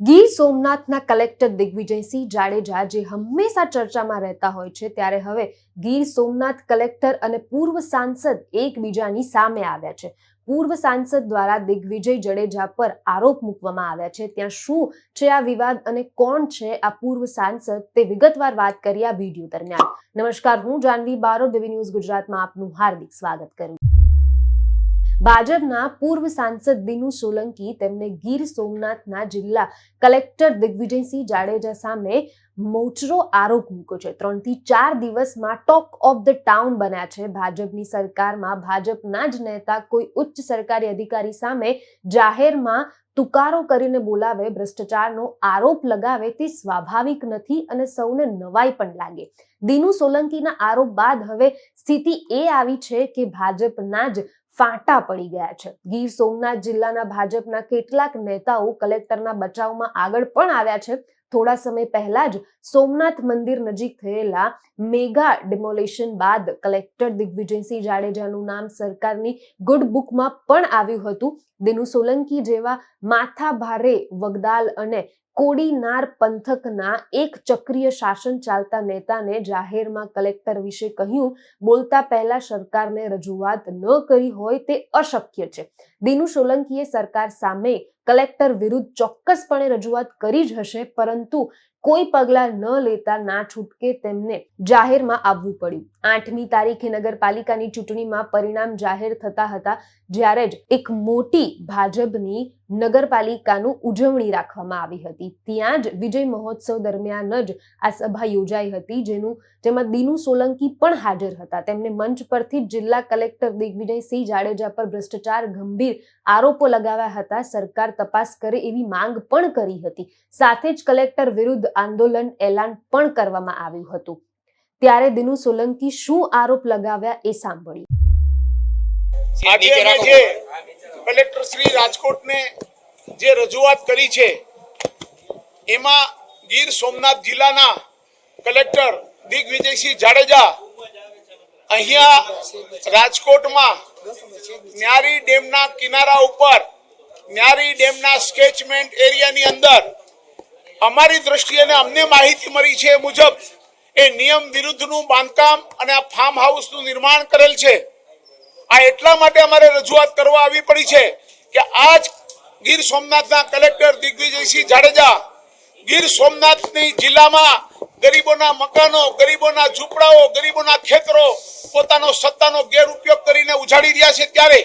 ગીર સોમનાથના કલેક્ટર દિગ્વિજયસિંહ જાડેજા જે હંમેશા ચર્ચામાં રહેતા હોય છે. ત્યારે હવે ગીર સોમનાથ કલેક્ટર અને પૂર્વ સાંસદ એકબીજાની સામે આવ્યા છે. પૂર્વ સાંસદ દ્વારા દિગ્વિજય જડેજા પર આરોપ મૂકવામાં આવ્યા છે. ત્યાં શું છે આ વિવાદ અને કોણ છે આ પૂર્વ સાંસદ તે વિગતવાર વાત કરી આ વીડિયો દરમિયાન. નમસ્કાર, હું જાનવી બારો દેવી ન્યૂઝ ગુજરાતમાં આપનું હાર્દિક સ્વાગત કરું ભાજપના પૂર્વ સાંસદ દિનુ સોલંકી, તેમને ગીર સોમનાથના જિલ્લા કલેક્ટર દિગ્વિજયસિંહ જાડેજા સામે મોચરો આરોપ મૂક્યો છે. ત્રણથી ચાર દિવસમાં ટોક ઓફ ધ ટાઉન બન્યા છે. ભાજપની સરકારમાં ભાજપના જ નેતા કોઈ ઉચ્ચ સરકારી અધિકારી સામે જાહેરમાં તુકારો કરીને બોલાવે, ભ્રષ્ટાચારનો આરોપ લગાવે તે સ્વાભાવિક નથી અને સૌને નવાઈ પણ લાગે. દિનુ સોલંકીના આરોપ બાદ હવે સ્થિતિ એ આવી છે કે ભાજપના જ ફાંટા પડી ગયા છે. ગીર સોમનાથ જિલ્લાના ભાજપના કેટલાક નેતાઓ કલેક્ટરના બચાવમાં આગળ પણ આવ્યા છે. થોડા સમય પહેલા જ સોમનાથ મંદિર નજીક થયેલા મેગા ડિમોલેશન બાદ કલેક્ટર દિગ્વિજયસિંહ જાડેજાનું નામ સરકારની ગુડ બુકમાં પણ આવ્યું હતું. દિનુ સોલંકી જેવા માથા ભારે વગદાલ અને કોડીનાર પંથકના એક ચક્રીય શાસન ચાલતા નેતાને જાહેરમાં કલેક્ટર વિશે કહ્યું, બોલતા પહેલા સરકારને રજૂઆત ન કરી હોય તે અશક્ય છે. દિનુ સોલંકીએ સરકાર સામે કલેક્ટર વિરુદ્ધ ચોક્કસપણે રજૂઆત કરી જ હશે, પરંતુ કોઈ પગલાં ન લેતા ના છૂટકે તેમને જાહેરમાં આવવું પડ્યું. આઠમી તારીખે નગરપાલિકાની ચૂંટણીમાં પરિણામ જાહેર થતા હતા, જ્યારે જ એક મોટી ભાજપની નગરપાલિકાનું ઉજવણી રાખવામાં આવી હતી. ત્યાં જ વિજય મહોત્સવ દરમિયાન જ આ સભા યોજાઈ હતી, જેનું જેમાં દિનુ સોલંકી પણ હાજર હતા. તેમને મંચ પરથી જિલ્લા કલેક્ટર દિગ્વિજયસિંહ જાડેજા પર ભ્રષ્ટાચાર ગંભીર આરોપો લગાવ્યા હતા. સરકાર તપાસ કરે એવી માંગ પણ કરી હતી. સાથે જ કલેક્ટર વિરુદ્ધ આંદોલન એલાન પણ કરવામાં આવ્યું હતું. ત્યારે દિનુ સોલંકી શું આરોપ લગાવ્યા એ સાંભળ્યું. કલેક્ટર શ્રી રાજકોટને જે રજૂઆત કરી છે, એમાં ગીર સોમનાથ જિલ્લાના કલેક્ટર દિગ્વિજયસિંહ જાડેજા અહીંયા રાજકોટમાં ન્યારી ડેમના કિનારા ઉપર, ન્યારી ડેમના સ્કેચમેન્ટ એરિયાની અંદર અમારી દ્રષ્ટિએ અને અમને માહિતી મળી છે એ મુજબ એ નિયમ વિરુદ્ધનું બાંધકામ અને આ ફાર્મ હાઉસનું નિર્માણ કરેલ છે. આ એટલા માટે અમારે રજૂઆત કરવા આવી પડી છે કે આજ ગીર સોમનાથના કલેક્ટર દિગ્વિજયસિંહ જાડેજા ગીર સોમનાથની જિલ્લામાં ગરીબોના મકાનો, ગરીબોના ઝૂંપડાઓ, ગરીબોના ખેતરો પોતાનો સત્તાનો ગેરઉપયોગ કરીને ઉજાડી રહ્યા છે ત્યારે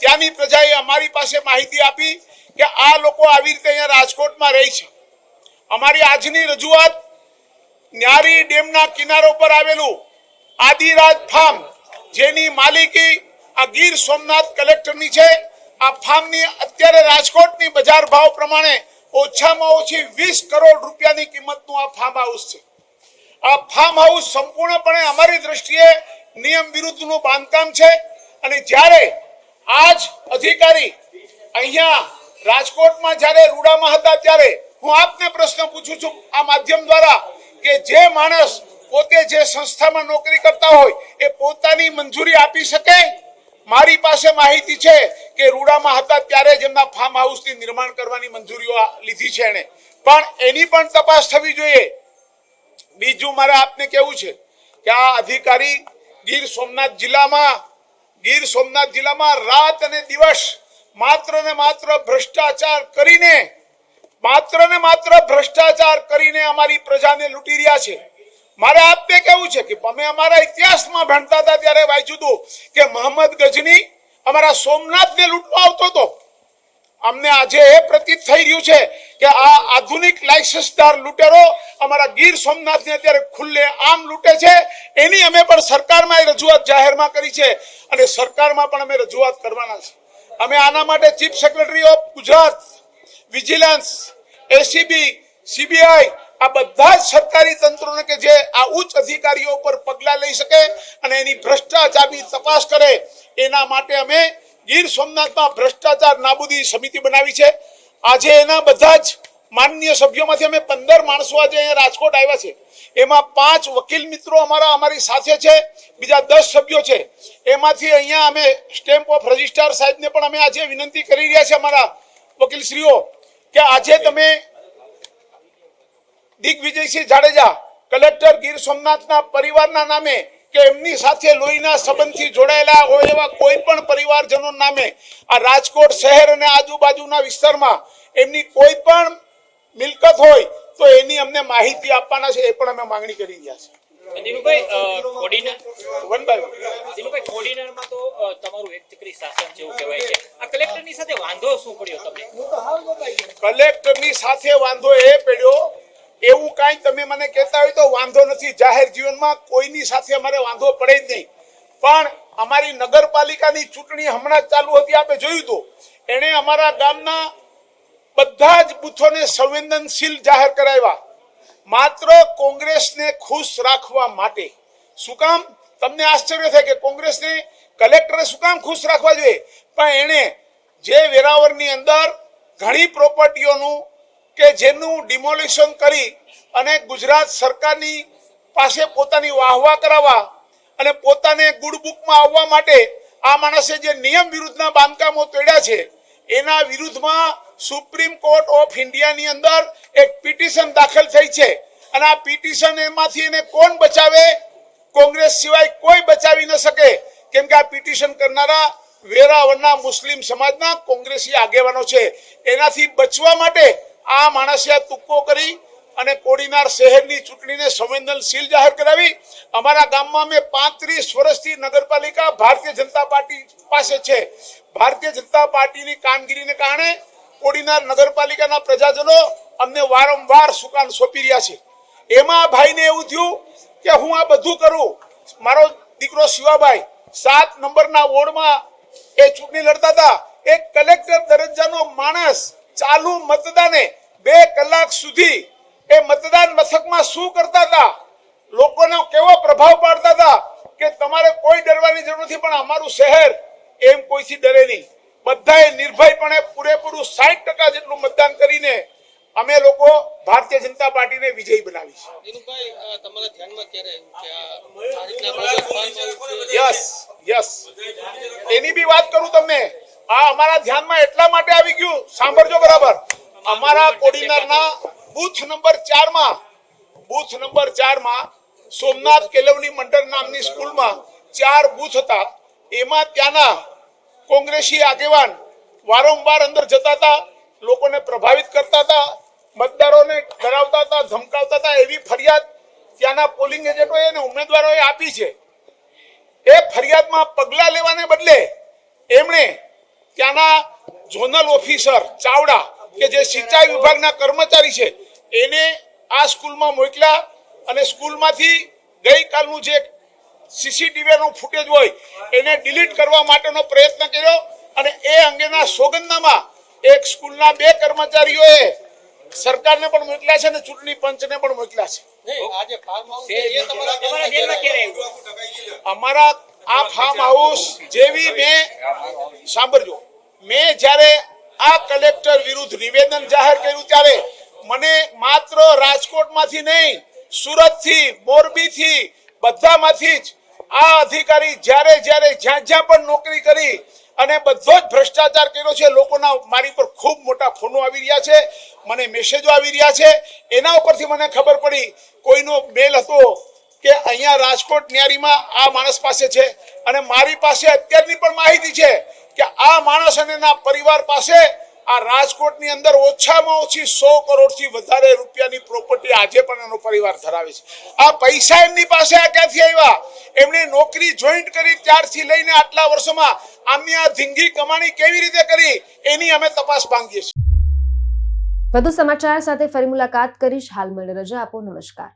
ત્યાંની પ્રજાએ અમારી પાસે માહિતી આપી કે આ લોકો આવી રીતે અહીંયા રાજકોટમાં રહે છે. અમારી આજની રજૂઆત ન્યારી ડેમના કિનારો પર આવેલું આદિરાજ ફાર્મ, જેની માલિકી આ ગીર સોમનાથ કલેક્ટરની છે. આ ફાર્મની અત્યારે રાજકોટની બજાર ભાવ પ્રમાણે ઓછામાં ઓછી વીસ કરોડ રૂપિયાની કિંમતનું આ ફાર્મ હાઉસ છે. આ ફાર્મ હાઉસ સંપૂર્ણપણે અમારી દ્રષ્ટિએ નિયમ વિરુદ્ધનું બાંધકામ છે અને જ્યારે આજ અધિકારી અહીંયા રાજકોટમાં જ્યારે રૂડામાં હતા ત્યારે હું આપને પ્રશ્ન પૂછું છું આ માધ્યમ દ્વારા કે જે માણસ પોતે જે સંસ્થામાં નોકરી કરતા હોય એ પોતાની મંજૂરી આપી શકે? મારી પાસે માહિતી છે કે રૂડામાં હતા ત્યારે જ એમના ફાર્મ હાઉસની નિર્માણ કરવાની મંજૂરીઓ લીધી છે એણે. પણ એની પણ તપાસ થવી જોઈએ. બીજું મારે આપને કેવું છે કે આ અધિકારી ગીર સોમનાથ જિલ્લામાં, ગીર સોમનાથ જિલ્લામાં રાત અને દિવસ માત્ર ને માત્ર ભ્રષ્ટાચાર કરીને માત્ર ને માત્ર ભ્રષ્ટાચાર કરીને અમારી પ્રજાને લૂંટી રહ્યા છે. મારે આપને કેવું છે કે અમે અમારા ઇતિહાસમાં ભણતા હતા ત્યારે વાંચ્યું હતું કે મોહમ્મદ ગજની અમારા સોમનાથને લૂંટવા આવતો હતો. અમને આજે એ પ્રતીત થઈ રહ્યું છે કે આ આધુનિક લાયસન્સદાર લૂંટેરો અમારા ગીર સોમનાથને અત્યારે ખુલ્લે આમ લૂંટે છે. એની અમે પણ સરકારમાં એ રજૂઆત જાહેરમાં કરી છે અને સરકારમાં પણ અમે રજૂઆત કરવાના છે. અમે આના માટે chief secretary of Gujarat vigilance ACB CBI આ બધા જ સરકારી તંત્રોને કે જે આ ઉચ્ચ અધિકારીઓ પર પગલાં લઈ શકે અને એની ભ્રષ્ટાચારની તપાસ કરે, એના માટે અમે ગીર સોમનાથમાં ભ્રષ્ટાચાર નાબૂદી સમિતિ બનાવી છે. આજે એના બધા જ માનનીય સભ્યોમાંથી અમે પંદર માણસો આજે અહીંયા રાજકોટ આવ્યા છે. એમાં પાંચ વકીલ મિત્રો અમારા, અમારી સાથે છે, બીજા દસ સભ્યો છે. એમાંથી અહીંયા અમે સ્ટેમ્પ ઓફ રજિસ્ટ્રાર સાહેબને પણ અમે આજે વિનંતી કરી રહ્યા છે અમારા વકીલશ્રીઓ. કે આજે તમે દિગ્વિજયસિંહ જાડેજા, કલેક્ટર ગીર સોમનાથના પરિવારના નામે કે એમની સાથે લોહીના સંબંધથી જોડાયેલા હોય એવા કોઈ પણ પરિવારજનો નામે આ રાજકોટ શહેર અને આજુબાજુના વિસ્તારમાં એમની કોઈ પણ મિલકત હોય તો એની અમને માહિતી આપવાના છે, એ પણ અમે માંગણી કરી રહ્યા છે Dinubhai uh, coordinator one by one. Dinubhai કોર્ડિનેટરમાં તો તમારું એક ચક્રી શાસન જેવું કહેવાય છે. આ કલેક્ટરની સાથે વાંધો શું પડ્યો તમને? કલેક્ટરની સાથે વાંધો એ પડ્યો એવું કાંઈ તમે મને કહેતા હોય તો વાંધો નથી. જાહેર જીવનમાં કોઈની સાથે અમારે વાંધો પડે જ નહીં. પણ અમારી નગરપાલિકાની ચૂંટણી હમણાં જ ચાલુ હતી આપણે જોયું તો એણે અમારા ગામના બધા જ બૂથોને સંવેદનશીલ જાહેર કરાવ્યા. માત્ર કોંગ્રેસને ખુશ રાખવા માટે. શું કામ? તમને આશ્ચર્ય થાય કે કોંગ્રેસને કલેક્ટરે શું કામ ખુશ રાખવા જોઈએ? પણ એણે જે વેરાવળની અંદર ઘણી પ્રોપર્ટીઓનું કે જેનું ડિમોલિશન કરી અને ગુજરાત સરકારની પાસે પોતાની વાહવા કરાવવા અને પોતાને ગુડ બુકમાં આવવા માટે આ માણસે જે નિયમ વિરુદ્ધના બાંધકામો તોડ્યા છે એના વિરુદ્ધમાં સુપ્રીમ કોર્ટ ઓફ ઇન્ડિયાની અંદર એક પિટિશન દાખલ થઈ છે. અને આ પિટિશન એમાંથી એને કોણ બચાવે? કોંગ્રેસ સિવાય કોઈ બચાવી ન શકે. કેમ કે આ પિટિશન કરનારા વેરાવળના મુસ્લિમ સમાજના કોંગ્રેસી આગેવાનો છે. એનાથી બચવા માટે આ માણસે આ તુક્કો કરી અને કોડીનાર શહેરની ચૂંટણીને સંવેદનશીલ જાહેર કરાવી. અમારા ગામમાં અમે પાંત્રીસ વર્ષથી નગરપાલિકા ભારતીય જનતા પાર્ટી પાસે છે. ભારતીય જનતા પાર્ટીની કામગીરીને કારણે કોડીનાર નગરપાલિકાના પ્રજાજનો અમને વારંવાર સુકાન સોંપી રહ્યા છે. એમાં ભાઈને એવું થયું કે હું આ બધું કરું. મારો દીકરો શિવાભાઈ સાત નંબરના વોર્ડમાં એ ચૂંટણી લડતા હતા. એક કલેક્ટર દરજ્જાનો માણસ ચાલુ મતદાને બે કલાક સુધી એ મતદાન મથકમાં શું કરતા હતા? લોકોનો કેવો પ્રભાવ પાડતા હતા કે તમારે કોઈ ડરવાની જરૂર નથી પણ અમારું શહેર એમ કોઈથી ડરે નહીં. બધાએ નિર્ભયપણે પૂરેપૂરું સાઠ ટકા જેટલું મતદાન કરીને અમે લોકો ભારતીય જનતા પાર્ટીને વિજયી બનાવી છે? Yes yes. એની બી વાત કરું તમને. આ અમારા ધ્યાનમાં એટલા માટે આવી ગયું. સાંભળજો બરાબર. અમારા કોડીનારના બૂથ નંબર ચારમાં બૂથ નંબર ચારમાં સોમનાથ કેળવણી મંડળ નામની સ્કૂલમાં ચાર બૂથ હતા. એમાં ત્યાંના કોંગ્રેસી આગેવાન વારંવાર અંદર જતા હતા, લોકોને પ્રભાવિત કરતા હતા, મતદારોને ડરાવતા હતા, ધમકાવતા હતા એવી ફરિયાદ ત્યાંના પોલિંગ એજન્ટોએ અને ઉમેદવારોએ આપી છે. એ ફરિયાદમાં પગલાં લેવાને બદલે એમણે ત્યાંના ઝોનલ ઓફિસર ચાવડા કે જે સિંચાઈ વિભાગના કર્મચારી છે એને આ સ્કૂલમાં મોકલ્યા અને સ્કૂલમાંથી ગઈકાલનું જે સીસીટીવીનો ફૂટેજ હોય એને ડિલીટ કરવા માટેનો પ્રયત્ન કર્યો અને એ અંગેના સોગંદનામા એક સ્કૂલના બે કર્મચારીઓએ સરકારને પણ મોકલ્યા છે અને ચૂંટણી પંચને પણ મોકલ્યા છે. અમારા આ ફાર્મ હાઉસ જેવી મેં સાંભળજો મેં જ્યારે આ કલેક્ટર વિરુદ્ધ નિવેદન જાહેર કર્યું ત્યારે મને માત્ર રાજકોટમાંથી નહીં, સુરતથી, મોરબીથી, બધામાંથી જ આ અધિકારી જ્યારે જ્યારે જ્યાં જ્યાં પણ નોકરી કરી અને બધો જ ભ્રષ્ટાચાર કર્યો છે, લોકોના મારી પર ખૂબ મોટા ફોનો આવી રહ્યા છે, મને મેસેજો આવી રહ્યા છે. એના ઉપરથી મને ખબર પડી, કોઈનો મેલ હતો કે અહીંયા રાજકોટ ન્યારીમાં આ માણસ પાસે છે અને મારી પાસે અત્યારની પણ માહિતી છે. કે આ માણસ અને એના પરિવાર પાસે આ રાજકોટની અંદર ઓછામાં ઓછી સો કરોડથી વધારે રૂપિયાની પ્રોપર્ટી આજે પણ એનો પરિવાર ધરાવે છે. આ પૈસા એમની પાસે આ ક્યાંથી આવ્યા? એમણે નોકરી જોઈન્ટ કરી, ત્યારથી લઈને આટલા વર્ષોમાં આમની આ ધીંગી કમાણી કેવી રીતે કરી, એની અમે તપાસ માંગીએ છીએ. વધુ સમાચાર સાથે ફરી મુલાકાત કરીશ. હાલ મને રજા આપો. નમસ્કાર.